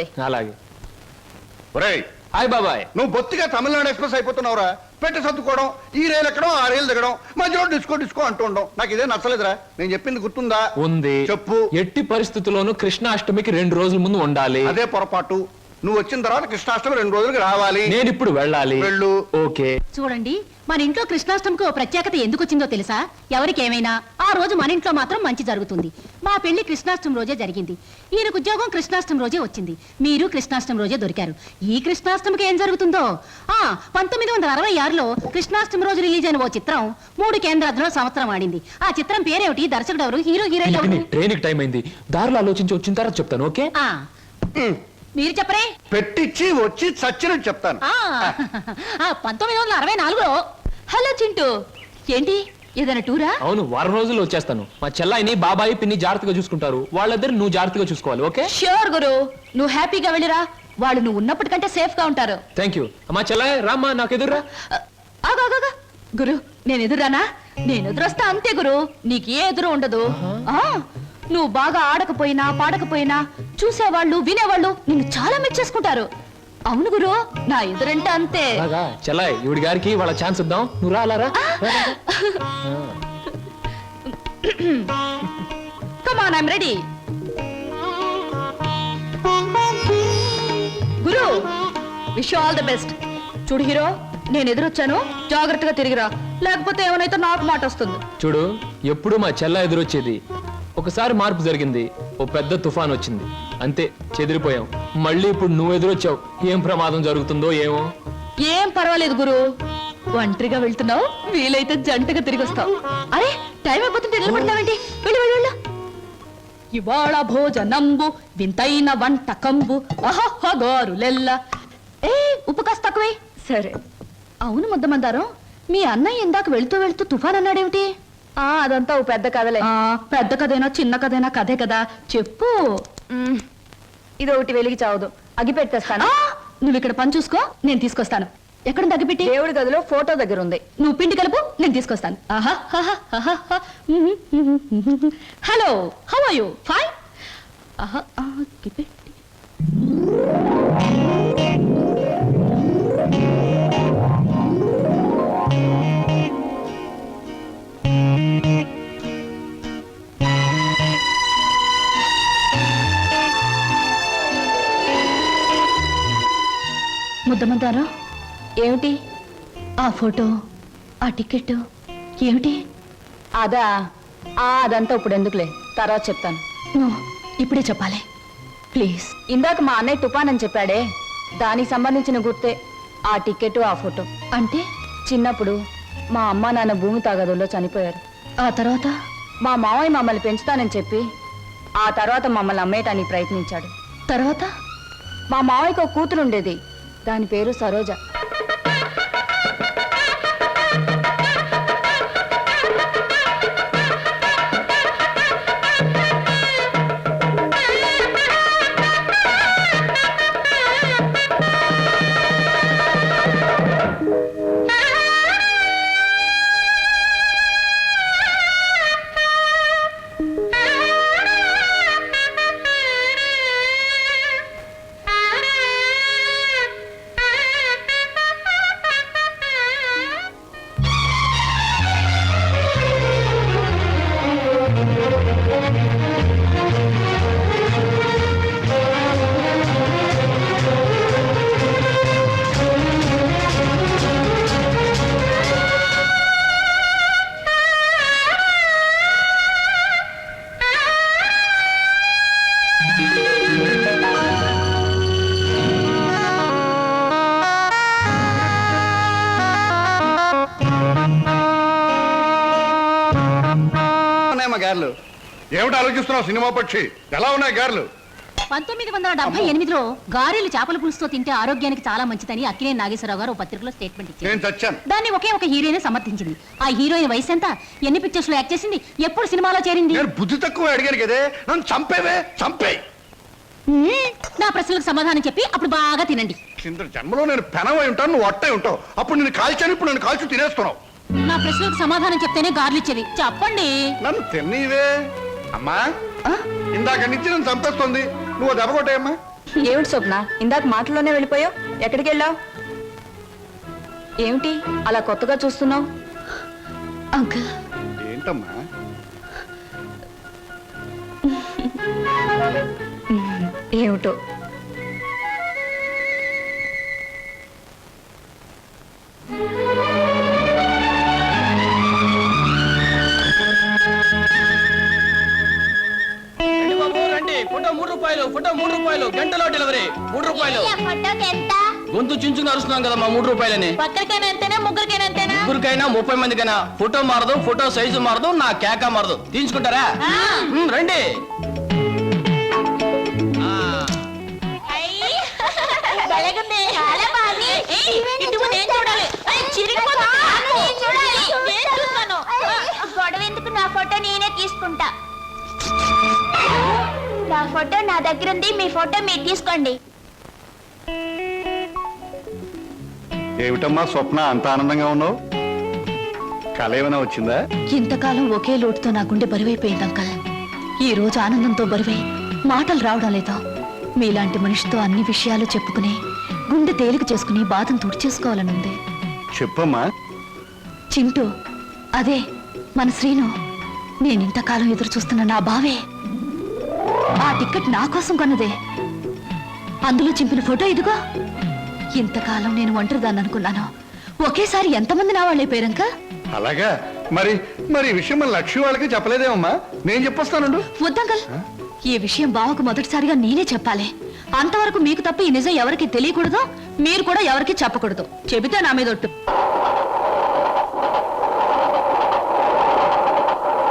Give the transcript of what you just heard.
అలాగే. ఒరేయ్. హాయ్ బాబాయ్. నువ్వు బొత్తిగా తమిళనాడు ఎక్స్ప్రెస్ అయిపోతున్నావురా. పెట్టి సర్దుకోవడం ఈ రైలు ఎక్కడం ఆ రైలు దిగడం మధ్యలో డిస్కో డిస్కో అంటూ ఉండడం. నాకు ఇదే నచ్చలేదురా. నేను చెప్పింది గుర్తుందా? ఉంది. చెప్పు. ఎట్టి పరిస్థితుల్లోనూ కృష్ణాష్టమికి రెండు రోజుల ముందు ఉండాలి. అదే పొరపాటు. నువ్వు వచ్చిన తర్వాత కృష్ణాష్టమి రెండు రోజులకి రావాలి. నేను ఇప్పుడు వెళ్ళాలి. వెళ్ళు. ఓకే. చూడండి మన ఇంట్లో కృష్ణాష్టమికి ఓ ప్రత్యేకత ఎందుకు వచ్చిందో తెలుసా? ఎవరికేమైనా ఆ రోజు మన ఇంట్లో మాత్రం మంచి జరుగుతుంది. మా పెళ్ళి కృష్ణాష్టమి రోజే జరిగింది. ఈయనకు ఉద్యోగం కృష్ణాష్టమి రోజే వచ్చింది. మీరు కృష్ణాష్టమి రోజే దొరికారు. ఈ కృష్ణాష్టమికి ఏం జరుగుతుందో? ఆ పంతొమ్మిది వందల అరవై ఆరులో కృష్ణాష్టమి రోజు రిలీజ్ అయిన ఓ చిత్రం మూడు కేంద్రాల్లో సంవత్సరం ఆడింది. ఆ చిత్రం పేరేమిటి? దర్శకుడు ఎవరు? హీరో హీరోయిన్ ఎవరు? ట్రైన్కి టైం అయింది. దారిలో ఆలోచించి వచ్చిన తర్వాత చెప్తాను ఓకే? ఆ, మీరు చెప్పరే? పెట్టిచ్చి వచ్చి చచ్చినట్టు చెప్తాను. పంతొమ్మిది వందల అరవై నాలుగులో హలో చింటూ ఏంటి? ఏదైనా టూరా? అవును వారం రోజుల్లో వచ్చేస్తాను. మా చెల్లాయిని బాబాయి పిన్ని జాగ్రత్తగా చూసుకుంటారు. వాళ్ళిద్దరు నువ్వు జాగ్రత్తగా చూసుకోవాలి ఓకే? ష్యూర్ గురు. నువ్వు హ్యాపీగా వెళ్ళిరా. వాళ్ళు నువ్వు ఉన్నప్పటికంటే సేఫ్గా ఉంటారు. థ్యాంక్ యూ మా చెల్లాయి రామ్మా నాకు ఎదురురా. ఆగు, ఆగు, ఆగు. గురు నేను ఎదురానా నేను ఎదురొస్తా అంతే గురు. నీకు ఏ ఎదురు ఉండదు. ఆ నువ్వు బాగా ఆడకపోయినా పాడకపోయినా చూసేవాళ్ళు వినేవాళ్ళు నిన్ను చాలా మెచ్చేసుకుంటారు అవును గురు నా ఎదురంటే అంతే. చెల్లాయి ఇవిడి గారికి వాళ్ళ ఛాన్స్ ఇద్దాం. నువ్వు రా అలా రా. రా, రా, రా. కమాన్ ఐమ్ రెడీ గురు విష్ ఆల్ ది బెస్ట్ చూడు హీరో నేను ఎదురొచ్చాను. జాగ్రత్తగా తిరిగిరా. లేకపోతే ఏమైనా నాకు మాట వస్తుంది. చూడు ఎప్పుడు మా చెల్ల ఎదురొచ్చేది. ఒకసారి మార్పు జరిగింది. ఓ పెద్ద తుఫాన్ వచ్చింది. అంతే చెదిరిపోయాం. మళ్ళీ ఇప్పుడు నువ్వు ఎదురొచ్చావు. ఏం ప్రమాదం జరుగుతుందో ఏమో? ఏం పర్వాలేదు గురు. ఒంటరిగా వెళ్తున్నావు. వీలైతే జంటగా తిరిగి వస్తావు. అరే టైం అయిపోతుంటే నిలబడతావేంటి? వెళ్ళు వెళ్ళు వెళ్ళు. ఇవాళ భోజనంబు వింతైన వంటకంబు. అహహ గోరులెల్ల. ఏ ఉప్పు కాస్త తక్కువే. సరే. అవును ముద్దమందారం. మీ అన్నయ్య ఇందాక వెళ్తూ వెళ్తూ తుఫాన్ అన్నాడేమిటి? అదంతా ఓ పెద్ద కథలే. పెద్ద కథైనా చిన్న కథైనా కథే కదా. చెప్పు. ఇది ఒకటి వెలిగి చావదు. అగి పెట్టేస్తాను. నువ్వు ఇక్కడ పని చూసుకో నేను తీసుకొస్తాను. ఎక్కడ తగ్గిపెట్టి దేవుడి గదిలో ఫోటో దగ్గర ఉంది. నువ్వు పిండి కలుపు నేను తీసుకొస్తాను. Hello how are you fine ఆహా, గిపెట్టి. ముద్దమంటారా ఏమిటి? ఆ ఫోటో? ఆ టికెట్ ఏమిటి? అదా ఆ అదంతా ఇప్పుడు ఎందుకులే తర్వాత చెప్తాను. నో ఇప్పుడే చెప్పాలి. ప్లీజ్. ఇందాక మా అన్నయ్య తుఫాన్ అని చెప్పాడే. దానికి సంబంధించిన గుర్తే ఆ టికెట్ ఆ ఫోటో. అంటే? చిన్నప్పుడు మా అమ్మ నాన్న భూమి తాగదుల్లో చనిపోయారు. ఆ తర్వాత? మా మావయ్య మమ్మల్ని పెంచుతానని చెప్పి ఆ తర్వాత మమ్మల్ని అమ్మేయటానికి ప్రయత్నించాడు. తర్వాత? మా మావయ్యకు ఒక కూతురు ఉండేది దాని పేరు సరోజ. గారెలు. ఏమిటి ఆలోచిస్తున్నావు సినిమా పక్షి? ఎలా ఉన్నాయి గారెలు? పంతొమ్మిది వందల డెబ్బై ఎనిమిదిలో గారెలు చేపల పులుసుతో తింటే ఆరోగ్యానికి చాలా మంచిదని అక్కినే నాగేశ్వరరావు గారు పత్రికలో స్టేట్మెంట్ ఇచ్చారు. దాన్ని ఒకే ఒక హీరోయిన్ సమర్థించింది. ఆ హీరోయిన్ వయసు ఎంత? ఎన్ని పిక్చర్స్లో యాక్ట్ చేసింది? ఎప్పుడు సినిమాలో చేరింది? నేను బుద్ధి తక్కువ అడిగాను కదే. నన్ను చంపేవే? చంపే. నా ప్రశ్నలకు సమాధానం చెప్పి అప్పుడు బాగా తినండి. కింద జన్మలో నేను పెనవై ఉంటాను నువ్వు అట్టై ఉంటావు. అప్పుడు నేను కాల్చాను ఇప్పుడు నేను కాల్చి తినేస్తున్నావు. నా ప్రశ్నలకు సమాధానం చెప్తేనే గార్లు ఇచ్చేది చెప్పండి. నన్ను తిన్నీవే. అమ్మా ఆ? ఇందాక నుంచి నన్ను చంపేస్తుంది. నువ్వు దెబ్బ కొట్టేయమ్మా ఏమిటి స్వప్న? ఇందాక మాటల్లోనే వెళ్ళిపోయావు. ఎక్కడికి వెళ్ళావు? ఏమిటి? అలా కొత్తగా చూస్తున్నావు? అంకుల్. ఏంటమ్మా? ఏమిటో? ఫోటో మూడు రూపాయలు గంటలో డెలివరీ మూడు రూపాయలు. గొంతు చించుకుని అరుస్తున్నాం కదా మా మూడు రూపాయలని. ముగ్గురికైనా ముప్పై మందికైనా. ఫోటో మారదు ఫోటో సైజు మారదు నా కేక మారదు. తీయించుకుంటారా? రండి. గొడవ ఎందుకు నా ఫోటో నేనే తీసుకుంటా. నా ఫోటో నా దగ్గర ఉంది. మీ ఫోటో మీరు తీసుకోండి. ఏమిటమ్మా స్వప్న? అంత ఆనందంగా ఉన్నావు? కళ ఏమైనా వచ్చిందా? ఇంతకాలం ఒకే లోటుతో నా గుండె బరువైపోయింది అంకల్. ఈ రోజు ఆనందంతో బరువై మాటలు రావడం లేదు. మీలాంటి మనిషితో అన్ని విషయాలు చెప్పుకుని గుండె తేలిక చేసుకుని బాధను తుడిచేసుకోవాలనుంది చెప్పమ్మా. చింటూ అదే మన శ్రీను. నేను ఇంతకాలం ఎదురు చూస్తున్న నా బావే. ఆ టికెట్ నా కోసం కొన్నదే. అందులో చింపిన ఫోటో ఇదిగో. ఇంతకాలం నేను ఒంటరిదాన్ని అనుకున్నాను. ఒకేసారి ఎంతమంది నా వాళ్ళైపోయారంక అలాగా? మరి మరి విషయం మన లక్ష్మి వాళ్ళకి చెప్పలేదేమమ్మా? నేను చెప్పొస్తానుండు వద్దంకల్ ఈ విషయం బావకు మొదటిసారిగా నేనే చెప్పాలి. అంతవరకు మీకు తప్ప ఈ నిజం ఎవరికి తెలియకూడదు మీరు కూడా ఎవరికి చెప్పకూడదు. చెబితే నా మీద ఒట్టు.